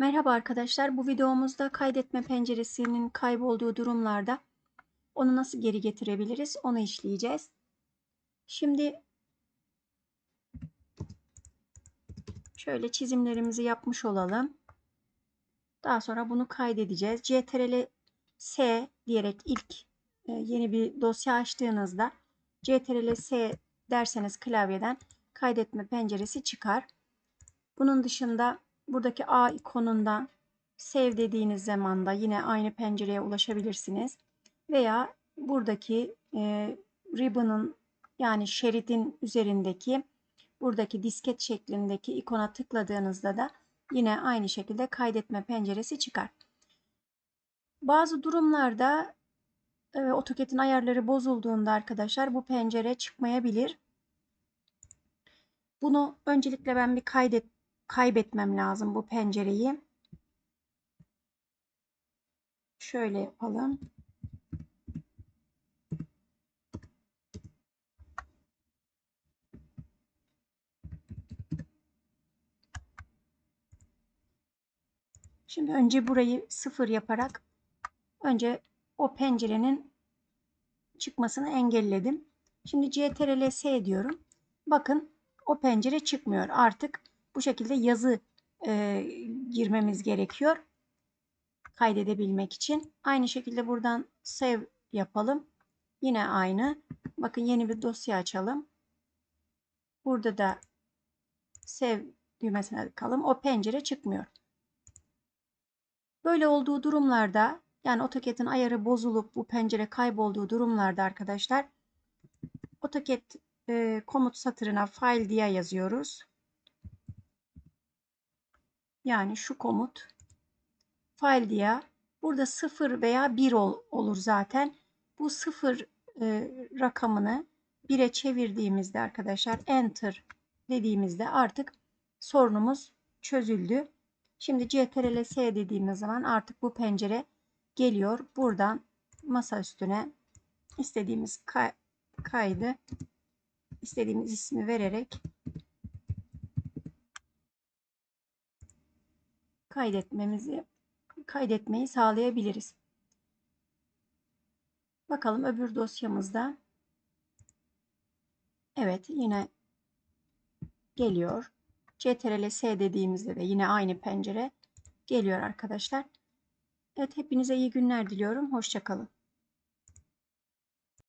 Merhaba arkadaşlar. Bu videomuzda kaydetme penceresinin kaybolduğu durumlarda onu nasıl geri getirebiliriz onu işleyeceğiz. Şimdi şöyle çizimlerimizi yapmış olalım. Daha sonra bunu kaydedeceğiz. CTRL S diyerek ilk e, yeni bir dosya açtığınızda CTRL S derseniz klavyeden kaydetme penceresi çıkar. Bunun dışında buradaki A ikonundan save dediğiniz zaman da yine aynı pencereye ulaşabilirsiniz. Veya buradaki e, ribbon'ın yani şeridin üzerindeki buradaki disket şeklindeki ikona tıkladığınızda da yine aynı şekilde kaydetme penceresi çıkar. Bazı durumlarda e, AutoCAD'in ayarları bozulduğunda arkadaşlar bu pencere çıkmayabilir. Bunu öncelikle ben bir kaydet kaybetmem lazım bu pencereyi. Şöyle yapalım. Şimdi önce burayı sıfır yaparak önce o pencerenin çıkmasını engelledim. Şimdi CTRL S diyorum. Bakın o pencere çıkmıyor. Artık bu şekilde yazı e, girmemiz gerekiyor. Kaydedebilmek için. Aynı şekilde buradan save yapalım. Yine aynı. Bakın yeni bir dosya açalım. Burada da save düğmesine tıkalım. O pencere çıkmıyor. Böyle olduğu durumlarda yani AutoCAD'in ayarı bozulup bu pencere kaybolduğu durumlarda arkadaşlar AutoCAD e, komut satırına file diye yazıyoruz. Yani şu komut file diye burada 0 veya 1 ol, olur zaten. Bu 0 e, rakamını 1'e çevirdiğimizde arkadaşlar enter dediğimizde artık sorunumuz çözüldü. Şimdi CTRL S dediğimiz zaman artık bu pencere geliyor. Buradan masa üstüne istediğimiz kay kaydı istediğimiz ismi vererek kaydetmemizi kaydetmeyi sağlayabiliriz. Bakalım öbür dosyamızda. Evet yine geliyor. CTRL S dediğimizde de yine aynı pencere geliyor arkadaşlar. Evet hepinize iyi günler diliyorum. Hoşçakalın.